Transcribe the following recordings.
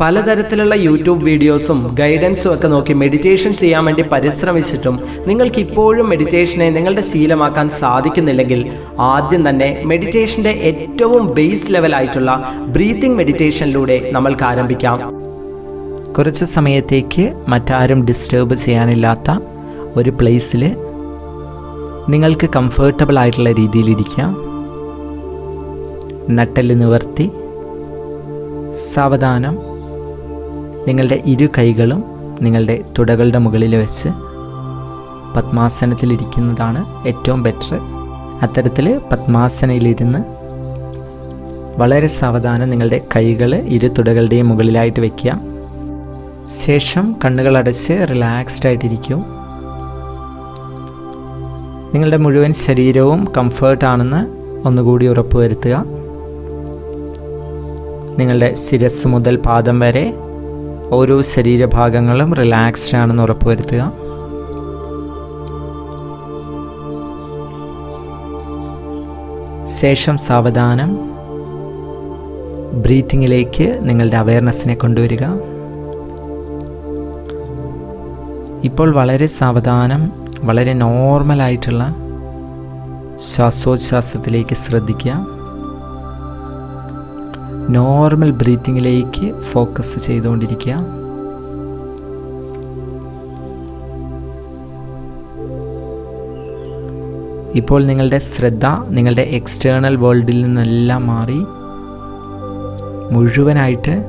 പലതരത്തിലുള്ള യൂട്യൂബ് വീഡിയോസും ഗൈഡൻസും ഒക്കെ നോക്കി മെഡിറ്റേഷൻ ചെയ്യാൻ വേണ്ടി പരിശ്രമിച്ചിട്ടും നിങ്ങൾക്ക് ഇപ്പോഴും മെഡിറ്റേഷനെ നിങ്ങളുടെ ശീലമാക്കാൻ സാധിക്കുന്നില്ലെങ്കിൽ ആദ്യം തന്നെ മെഡിറ്റേഷന്റെ ഏറ്റവും ബേസ് ലെവലായിട്ടുള്ള ബ്രീത്തിങ് മെഡിറ്റേഷനിലൂടെ നമ്മൾക്ക് ആരംഭിക്കാം. കുറച്ച് സമയത്തേക്ക് മറ്റാരും ഡിസ്റ്റേബ് ചെയ്യാനില്ലാത്ത ഒരു പ്ലേസിൽ നിങ്ങൾക്ക് കംഫർട്ടബിൾ ആയിട്ടുള്ള രീതിയിലിരിക്കാം നട്ടൽ നിവർത്തി. സാവധാനം. നിങ്ങളുടെ ഇരു കൈകളും നിങ്ങളുടെ തുടകളുടെ മുകളിൽ വെച്ച് പത്മാസനത്തിലിരിക്കുന്നതാണ് ഏറ്റവും ബെറ്റർ അത്തരത്തിൽ പത്മാസനയിലിരുന്ന് വളരെ സാവധാനം നിങ്ങളുടെ കൈകൾ ഇരു തുടകളുടെയും മുകളിലായിട്ട് വയ്ക്കുക ശേഷം കണ്ണുകളടച്ച് റിലാക്സ്ഡ് ആയിട്ടിരിക്കും. നിങ്ങളുടെ മുഴുവൻ ശരീരവും കംഫേർട്ടാണെന്ന് ഒന്നുകൂടി ഉറപ്പുവരുത്തുക. നിങ്ങളുടെ ശിരസ് മുതൽ പാദം വരെ ഓരോ ശരീരഭാഗങ്ങളും റിലാക്സ്ഡ് ആണെന്ന് ഉറപ്പുവരുത്തുക. ശേഷം സാവധാനം. ബ്രീത്തിങ്ങിലേക്ക് നിങ്ങളുടെ അവയർനെസ്സിനെ കൊണ്ടുവരിക. ഇപ്പോൾ വളരെ സാവധാനം വളരെ നോർമലായിട്ടുള്ള ശ്വാസോച്ഛ്വാസത്തിലേക്ക് ശ്രദ്ധിക്കുക. നോർമൽ ബ്രീത്തിങ്ങിലേക്ക് ഫോക്കസ് ചെയ്തുകൊണ്ടിരിക്കുക. ഇപ്പോൾ നിങ്ങളുടെ ശ്രദ്ധ നിങ്ങളുടെ എക്സ്റ്റേണൽ വേൾഡിൽ നിന്നെല്ലാം മാറി. മുഴുവനായിട്ട്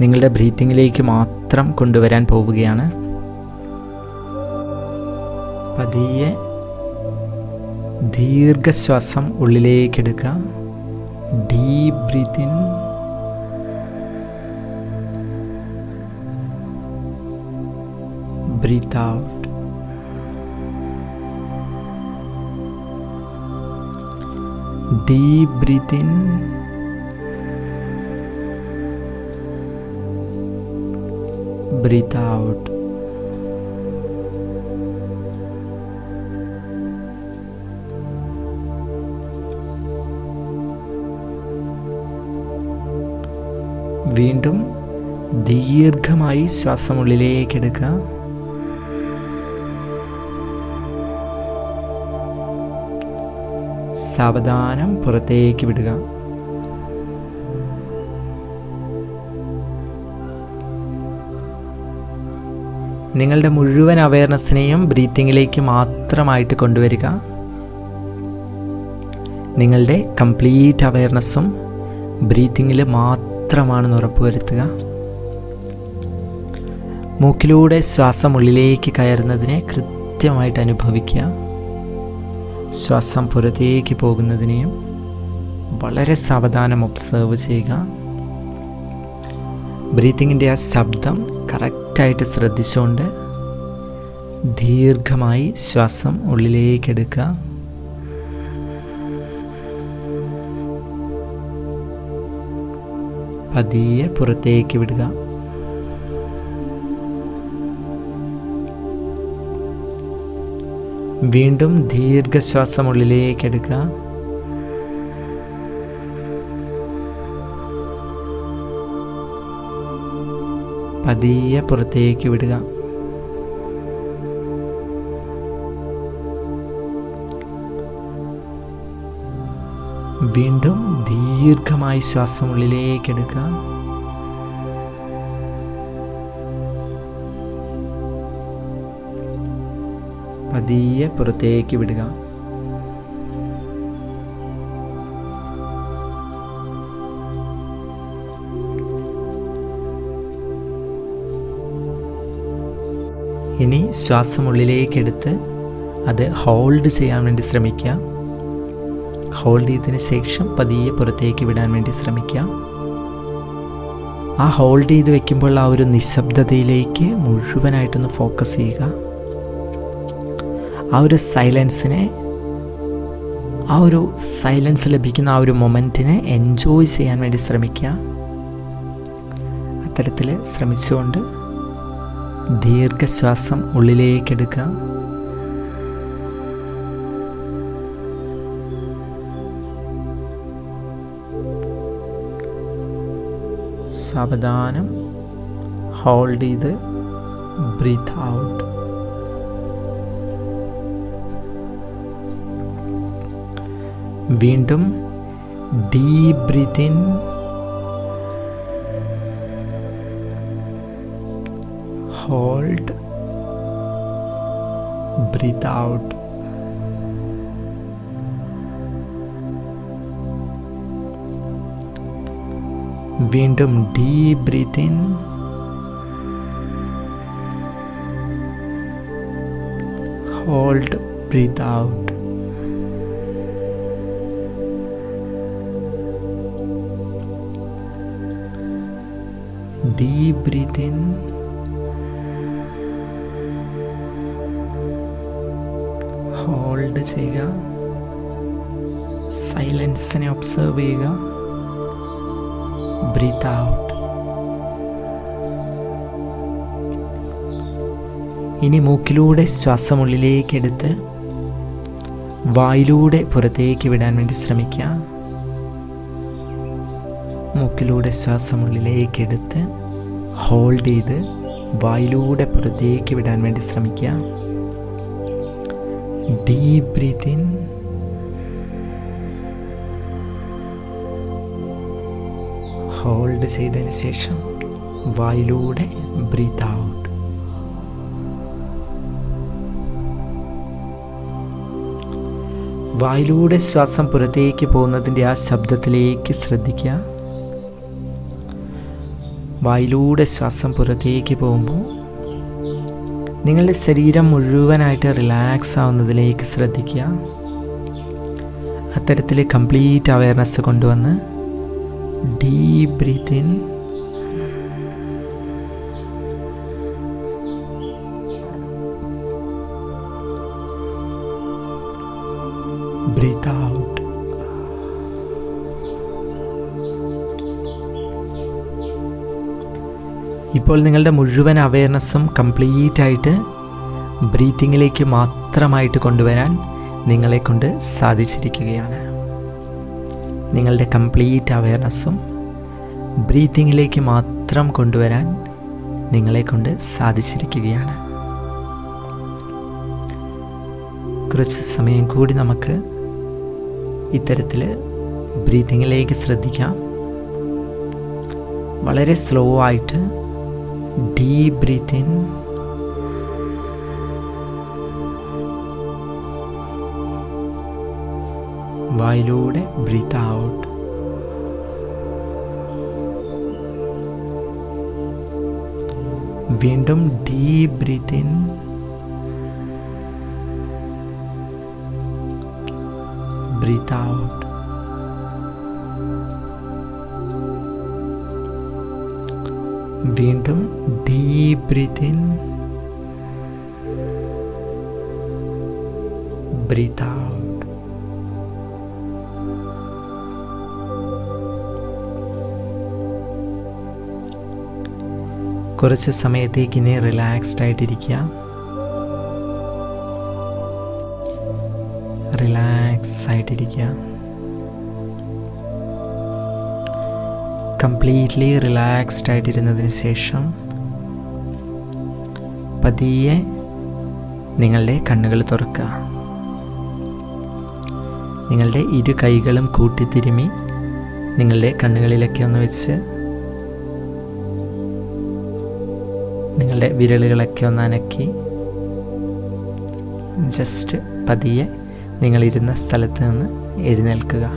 നിങ്ങളുടെ ബ്രീത്തിങ്ങിലേക്ക് മാത്രം കൊണ്ടുവരാൻ പോവുകയാണ്. പതിയെ ദീർഘശ്വാസം ഉള്ളിലേക്കെടുക്കുക deep breath in breath out deep breath in breath out വീണ്ടും ദീർഘമായി ശ്വാസം ഉള്ളിലേക്ക് എടുക്കുക. സാവധാനം പുറത്തേക്ക് വിടുക. നിങ്ങളുടെ മുഴുവൻ അവയർനെസ്സിനെയും ബ്രീത്തിങ്ങിലേക്ക് മാത്രമായിട്ട് കൊണ്ടുവരിക. നിങ്ങളുടെ കംപ്ലീറ്റ് അവയർനെസ്സും ബ്രീത്തിങ്ങിൽ മാത്രമാണെന്ന് ഉറപ്പുവരുത്തുക. മൂക്കിലൂടെ ശ്വാസം ഉള്ളിലേക്ക് കയറുന്നതിനെ കൃത്യമായിട്ട് അനുഭവിക്കുക. ശ്വാസം പുറത്തേക്ക് പോകുന്നതിനെയും വളരെ സാവധാനം ഒബ്സേർവ് ചെയ്യുക. ബ്രീത്തിങ്ങിന്റെ ആ ശബ്ദം കറക്റ്റായിട്ട് ശ്രദ്ധിച്ചുകൊണ്ട് ദീർഘമായി ശ്വാസം ഉള്ളിലേക്ക് പതിയെ പുറത്തേക്ക് വിടുക. വീണ്ടും ദീർഘശ്വാസം ഉള്ളിലേക്ക് എടുക്കുക. പതിയെ പുറത്തേക്ക് വിടുക. വീണ്ടും ദീർഘമായി ശ്വാസം ഉള്ളിലേക്ക് എടുക്കുക. പതിയെ പുറത്തേക്ക് വിടുക. ഇനി ശ്വാസം ഉള്ളിലേക്കെടുത്ത് അത് ഹോൾഡ് ചെയ്യാൻ വേണ്ടി ശ്രമിക്കുക. ഹോൾഡ് ചെയ്തതിന് ശേഷം പതിയെ പുറത്തേക്ക് വിടാൻ വേണ്ടി ശ്രമിക്കുക. ആ ഹോൾഡ് ചെയ്ത് വെക്കുമ്പോൾ ആ ഒരു നിശബ്ദതയിലേക്ക് മുഴുവനായിട്ടൊന്ന് ഫോക്കസ് ചെയ്യുക. ആ ഒരു സൈലൻസിനെ ആ ഒരു സൈലൻസ് ലഭിക്കുന്ന ആ ഒരു മൊമെന്റിനെ എൻജോയ് ചെയ്യാൻ വേണ്ടി ശ്രമിക്കുക. അത്തരത്തിൽ ശ്രമിച്ചുകൊണ്ട് ദീർഘശ്വാസം ഉള്ളിലേക്കെടുക്കുക സാവധാനം. ഹോൾഡ് ചെയ്ത് ബ്രീത്ത് ഔട്ട് വീണ്ടും deep breath in hold breath out വീണ്ടും deep breath in hold breath out deep breath in hold ചെയ്യുക. സൈലൻസിനെ ഒബ്സർവ് ചെയ്യുക. Breath out. ഇനി മൂക്കിലൂടെ ശ്വാസം ഉള്ളിലേക്ക് എടുത്ത് വായിലൂടെ പുറത്തേക്ക് വിടാൻ വേണ്ടി ശ്രമിക്കുക. മൂക്കിലൂടെ ശ്വാസം ഉള്ളിലേക്ക് എടുത്ത് ഹോൾഡ് ചെയ്ത് വായിലൂടെ പുറത്തേക്ക് വിടാൻ വേണ്ടി ശ്രമിക്കുക. ഡീപ് ബ്രീത്തിങ് ഹോൾഡ് ചെയ്തതിന് ശേഷം വായിലൂടെ ബ്രീത്ത് ഔട്ട് വായിലൂടെ ശ്വാസം പുറത്തേക്ക് പോകുന്നതിന്റെ ആ ശബ്ദത്തിലേക്ക് ശ്രദ്ധിക്കുക. വായിലൂടെ ശ്വാസം പുറത്തേക്ക് പോകുമ്പോൾ നിങ്ങളുടെ ശരീരം മുഴുവനായിട്ട് റിലാക്സ് ആവുന്നതിലേക്ക് ശ്രദ്ധിക്കുക. അത്തരത്തിൽ കംപ്ലീറ്റ് അവയർനെസ് കൊണ്ടുവന്ന് deep breath in. Breath out ഇപ്പോൾ നിങ്ങളുടെ മുഴുവൻ അവയർനെസ്സും കംപ്ലീറ്റ് ആയിട്ട് ബ്രീത്തിങ്ങിലേക്ക് മാത്രമായിട്ട് കൊണ്ടുവരാൻ നിങ്ങളെ കൊണ്ട് സാധിച്ചിരിക്കുകയാണ് നിങ്ങളുടെ കംപ്ലീറ്റ് അവയർനെസ്സും ബ്രീത്തിങ്ങിലേക്ക് മാത്രം കൊണ്ടുവരാൻ നിങ്ങളെക്കൊണ്ട് സാധിച്ചിരിക്കുകയാണ്. കുറച്ച് സമയം കൂടി നമുക്ക് ഇത്തരത്തിൽ ബ്രീത്തിങ്ങിലേക്ക് ശ്രദ്ധിക്കാം. വളരെ സ്ലോ ആയിട്ട് ഡീപ് ബ്രീത്തിങ് വായിലൂടെ ബ്രീത്ത് ഔട്ട് വീണ്ടും deep breath in breath out വീണ്ടും deep breath in breath out കുറച്ച് സമയത്തേക്ക് ഇനി റിലാക്സ്ഡ് ആയിട്ടിരിക്കുക. റിലാക്സ് ആയിട്ടിരിക്കുക. കംപ്ലീറ്റ്ലി റിലാക്സ്ഡ് ആയിട്ടിരുന്നതിന് ശേഷം പതിയെ നിങ്ങളുടെ കണ്ണുകൾ തുറക്കുക. നിങ്ങളുടെ ഇരു കൈകളും കൂട്ടിത്തിരുമി നിങ്ങളുടെ കണ്ണുകളിലൊക്കെ ഒന്ന് വെച്ച് നിങ്ങളുടെ വിരലുകളൊക്കെ ഒന്ന് അനക്കി. ജസ്റ്റ് പതിയെ നിങ്ങളിരുന്ന സ്ഥലത്ത് നിന്ന് എഴുന്നേൽക്കുക.